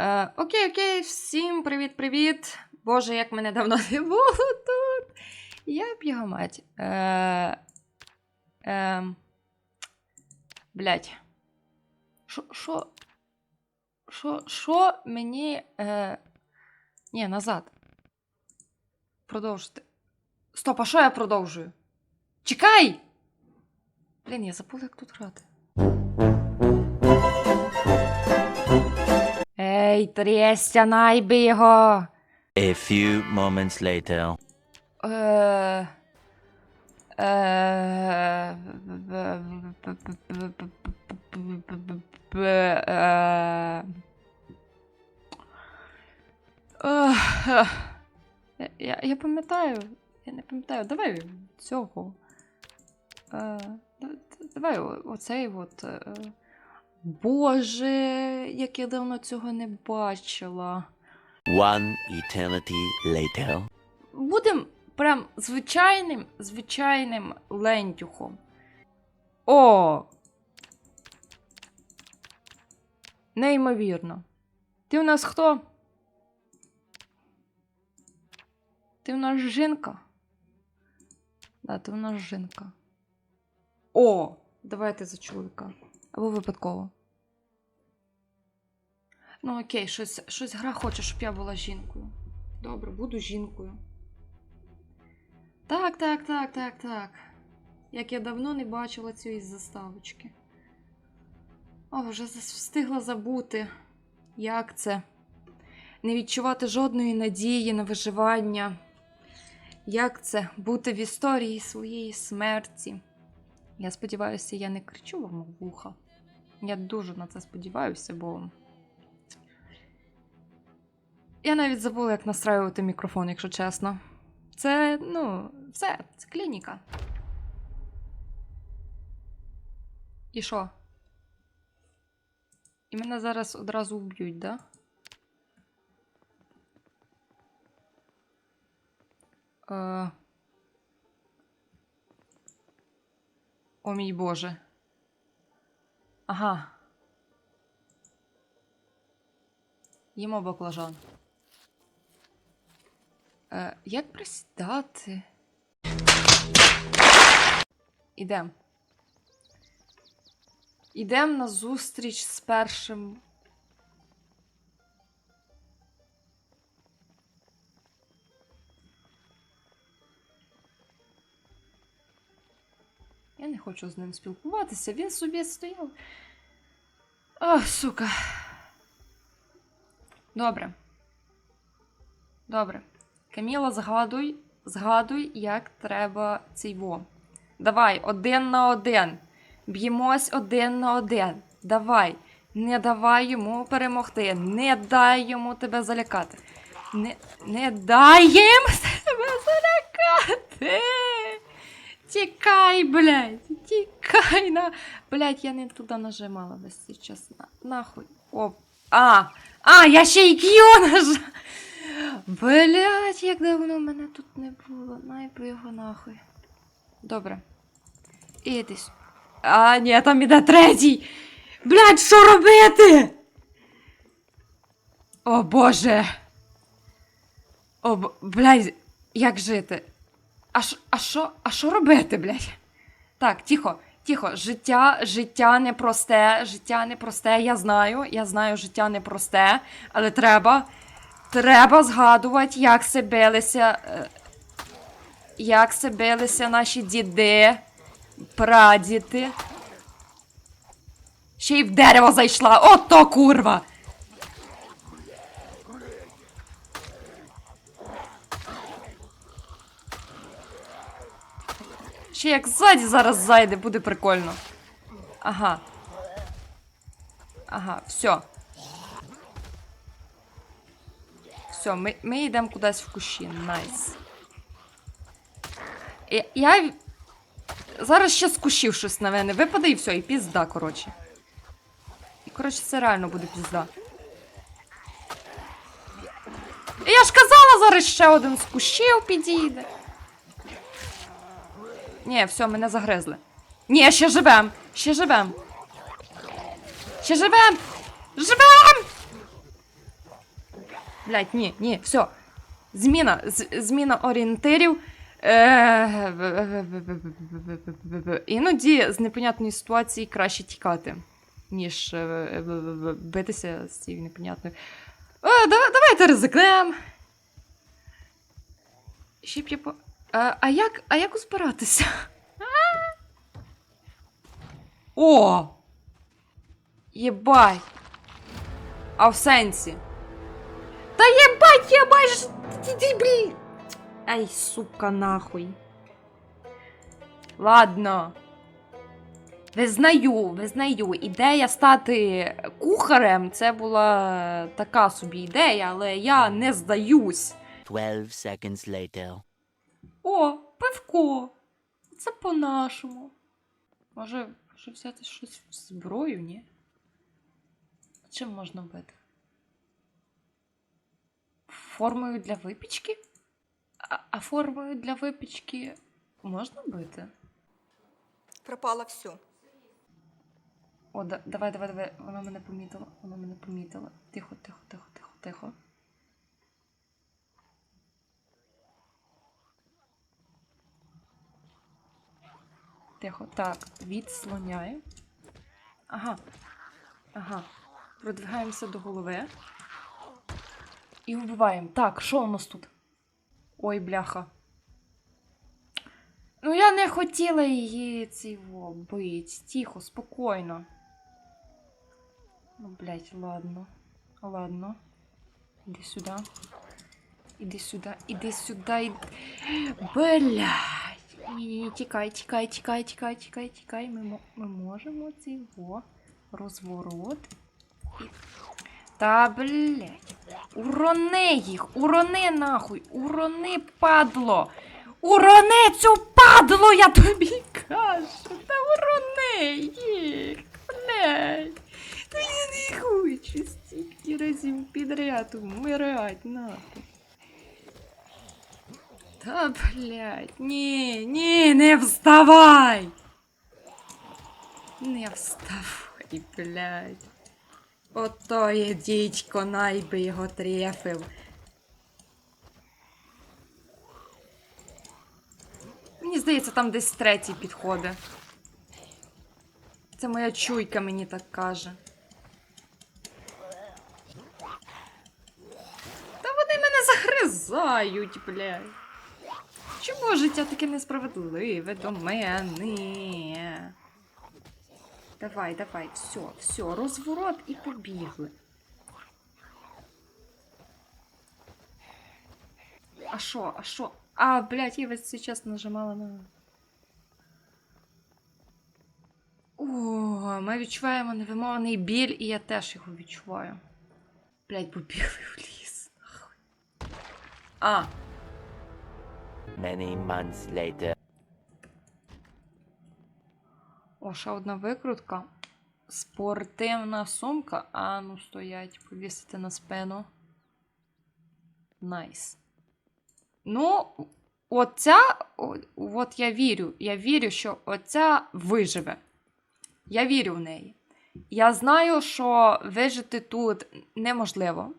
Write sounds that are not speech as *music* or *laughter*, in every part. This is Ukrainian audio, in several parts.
Е, окей, окей, всім привіт-привіт. Боже, як мене давно *laughs* не було тут. Я б його мать. Е, е, блять. Що, що мені. Е, ні, назад. Продовжити. Стоп, а що я продовжую? Чекай! Блін, я забула, як тут грати. Ей, Трестя, найби його! A few moments later. Е, е, е. Я- Я, пам'ятаю, я не пам'ятаю, давай цього. Е, да- да- давай оцей от. Боже, як я давно цього не бачила. One eternity later. Будем прям звичайним, звичайним лентюхом. О! Неймовірно. Ти у нас хто? Ти у нас жінка? Да, ти у нас жінка. О! Давайте за чоловіка. Або випадково. Ну окей, щось, щось гра хоче, щоб я була жінкою. Добре, буду жінкою. Так, так, так, так, так. Як я давно не бачила цієї заставочки. О, вже встигла забути, як це. Не відчувати жодної надії на виживання. Як це бути в історії своєї смерті. Я сподіваюся, я не кричу вам вуха. Я дуже на це сподіваюся, бо. Я навіть забула, як настраювати мікрофон, якщо чесно. Це, ну, все, це клініка. І що? І мене зараз одразу вб'ють, да? Е... О мій Боже. Ага. Їмо баклажан. Е, як присідати? Ідем. Ідем на зустріч з першим. Не хочу з ним спілкуватися. Він собі стояв. Ох, сука. Добре. Добре. Каміла, згадуй, згадуй, як треба цей во. Давай, один на один. Б'ємось один на один. Давай. Не давай йому перемогти. Не дай йому тебе залякати. Не, не дай їм тебе залякати. Тікай, блядь, тікай на. Блядь, я не туди нажимала весь цей час. На, нахуй. О. А! А, я ще й Q нажала. Блять, як давно мене тут не було. Най би його нахуй. Добре. Іди. сю- А, ні, там іде третій. Блять, що робити? О боже. О, блядь, як жити? А що, а що, а що робити, блядь? Так, тихо, тихо. Життя, життя непросте, життя непросте, я знаю, я знаю, життя непросте, але треба, треба згадувати, як се билися, е, як се билися наші діди, прадіди. Ще й в дерево зайшла. Ото курва! Ще як ззаді зараз зайде, буде прикольно. Ага. Ага, все. Все, ми, ми йдемо кудись в кущі. Найс. Я, я... Зараз ще з кущів щось на мене випаде і все, і пізда, коротше. І, коротше, це реально буде пізда. Я ж казала, зараз ще один з кущів підійде. Ні, все, мене загризли. Ні, ще живем. Ще живем. Ще живем. Живем! Блять, ні, ні, все. Зміна, зміна орієнтирів. Е, Іноді з непонятної ситуації краще тікати, ніж е, битися з цією непонятною. Е, давай- Давайте ризикнемо. Ще б я по. А, а як, а як узбиратися? О! Єбать! А в сенсі? Та єбать, я майже. Ти, ти, блін. Ай, сука, нахуй. Ладно. Визнаю, визнаю, ідея стати кухарем це була така собі ідея, але я не здаюсь. 12 seconds later. О, пивко. Це по-нашому. Може, може взяти щось в зброю, ні? Чим можна бити? Формою для випічки? А, а формою для випічки можна бити? Пропало все. О, да, давай, давай, давай. Вона мене помітила. Вона мене помітила. Тихо, тихо, тихо, тихо, тихо. Тихо. Так, відслоняю. Ага. Ага. Продвигаємося до голови. І вбиваємо. Так, що у нас тут? Ой, бляха. Ну, я не хотіла її цього бить. Тихо, спокійно. Ну, блядь, ладно. Ладно. Іди сюди. Іди сюди, іди сюди. Іди... Ні-ні-ні, тікай, тікай, тікай, тікай, тікай, тікай. Ми, ми можемо цього розворот. Та, блядь. Урони їх, урони нахуй, урони, падло. Урони цю падло, я тобі кажу. Та урони їх, блядь. Та я не хочу стільки разів підряд вмирать, нахуй. Та, блядь, ні, ні, не вставай. Не вставай, блядь. Ото є дідько, найби його трефив. Мені здається, там десь третій підходить. Це моя чуйка мені так каже. Та вони мене загризають, блядь. Чому життя таке несправедливе до мене? Давай, давай, все, все, розворот і побігли. А що, а що? А, блядь, я весь цей час нажимала на. О, ми відчуваємо невимовний біль, і я теж його відчуваю. Блядь, побігли в ліс. А, Many months later. О, ще одна викрутка. Спортивна сумка. А ну стоять, повісити на спину. Найс. Ну, оця, от я вірю. Я вірю, що оця виживе. Я вірю в неї. Я знаю, що вижити тут неможливо.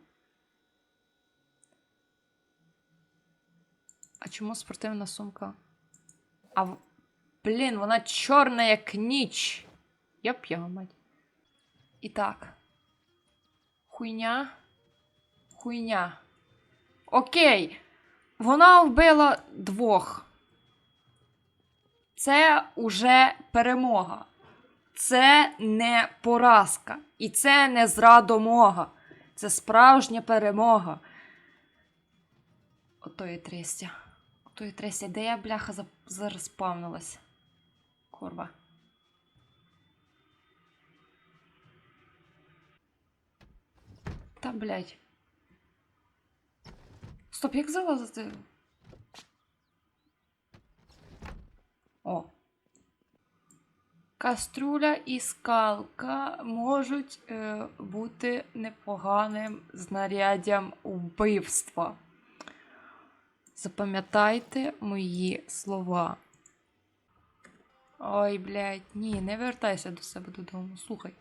А чому спортивна сумка? А Блін, вона чорна, як ніч. Я п'яна мать. І так. Хуйня. Хуйня. Окей. Вона вбила двох. Це уже перемога. Це не поразка. І це не зрадомога. Це справжня перемога. Ото є трестя. Ото. Де я, бляха, зап- зареспавнилась? Курва. Та, блядь. Стоп, як залазити? О. Кастрюля і скалка можуть е, бути непоганим знаряддям вбивства. Запам'ятайте мої слова. Ой, блядь, ні, не вертайся до себе додому. Слухай.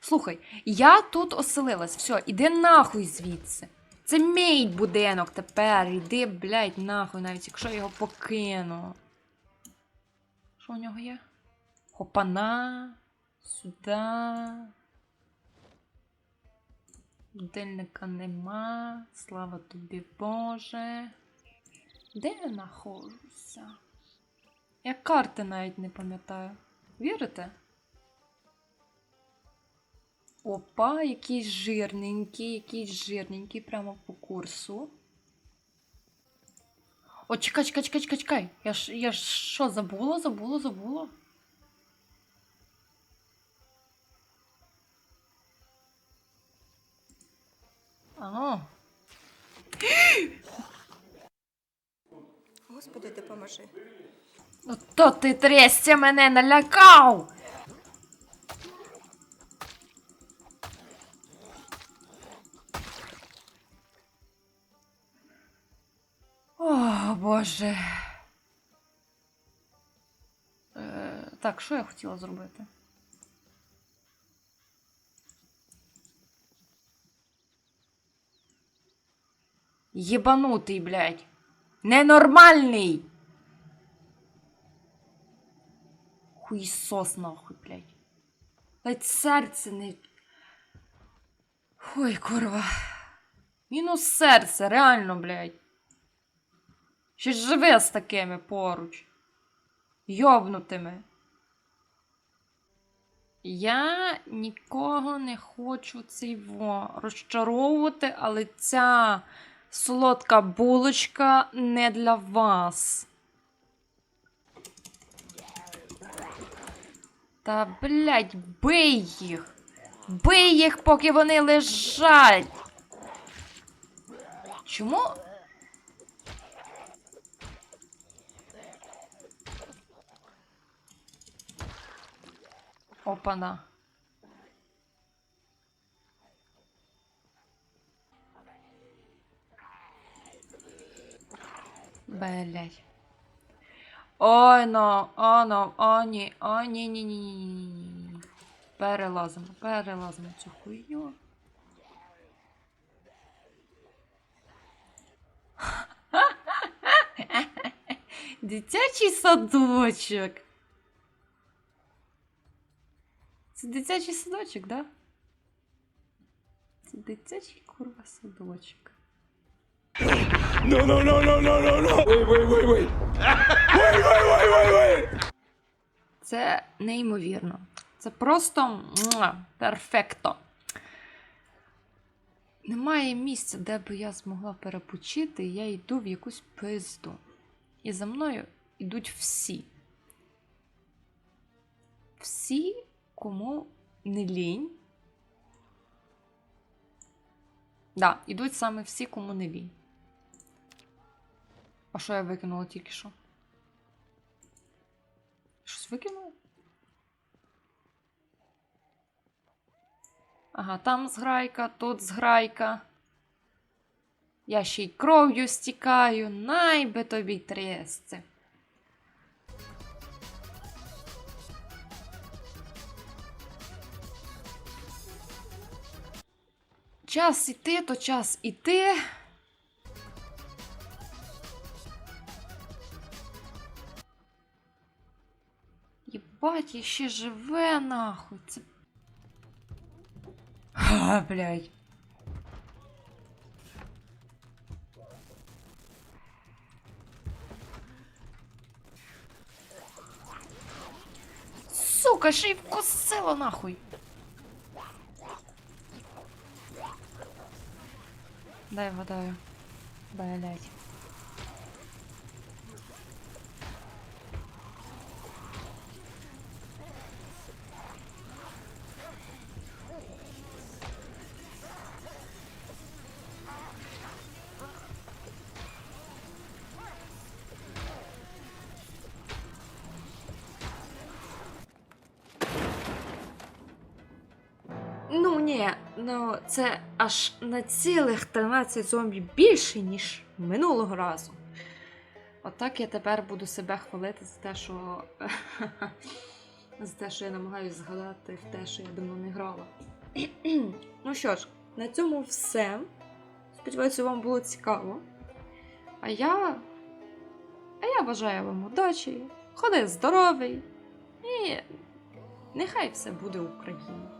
Слухай, я тут оселилась. Все, іди нахуй звідси. Це мій будинок тепер. Іди, блядь, нахуй, навіть якщо я його покину. Що у нього є? Хопана. Сюда. Будильника нема. Слава тобі, Боже. Де я знаходжуся? Я карти навіть не пам'ятаю. Вірите? Опа, якийсь жирненький, якийсь жирненький прямо по курсу. О, чекай, чекай, чекай, чекай, чекай. Я ж, я ж що, забула, забула, забула? А, Господи, допоможи. ну то ти трясся мене налякав! О, Боже. Е, так, що я хотіла зробити? Єбанутий, блядь. Ненормальний. Хуйсос нахуй, блядь. Ледь серце не. Ой, курва. Мінус серце, реально, блядь. Ще ж живе з такими поруч. Йобнутими. Я нікого не хочу цей во розчаровувати, але ця солодка булочка не для вас. Та, блядь, бий їх! Бий їх, поки вони лежать! Чому? Опана. Блять. Ой, но, о, но, о, ні, о, ні, ні, ні, ні, ні, ні, ні. Перелазимо, перелазимо цю хуйню. *laughs* Дитячий садочок. Це дитячий садочок, да? Це дитячий курва садочок. No, no, no, no, no, no, no. Wait, wait, wait, wait. Wait, wait, wait, wait, wait. Це неймовірно. Це просто перфекто. Немає місця, де би я змогла перепочити, я йду в якусь пизду. І за мною йдуть всі. Всі, кому не лінь. Да, йдуть саме всі, кому не лінь. А що я викинула тільки що? Щось викинула? Ага, там зграйка, тут зграйка. Я ще й кров'ю стікаю, най би тобі трясце. Час іти, то час іти. Єбать, я ще живе нахуй. Це... А, блядь. Сука, ще й вкусила нахуй. Дай вгадаю. Блять. Ні, ну це аж на цілих 13 зомбі більше, ніж минулого разу. Отак я тепер буду себе хвалити за те, що. *laughs* за те, що я намагаюся згадати в те, що я давно не грала. *clears throat* ну що ж, на цьому все. Сподіваюся, вам було цікаво. А я. А я бажаю вам удачі, ходи здоровий і нехай все буде Україна.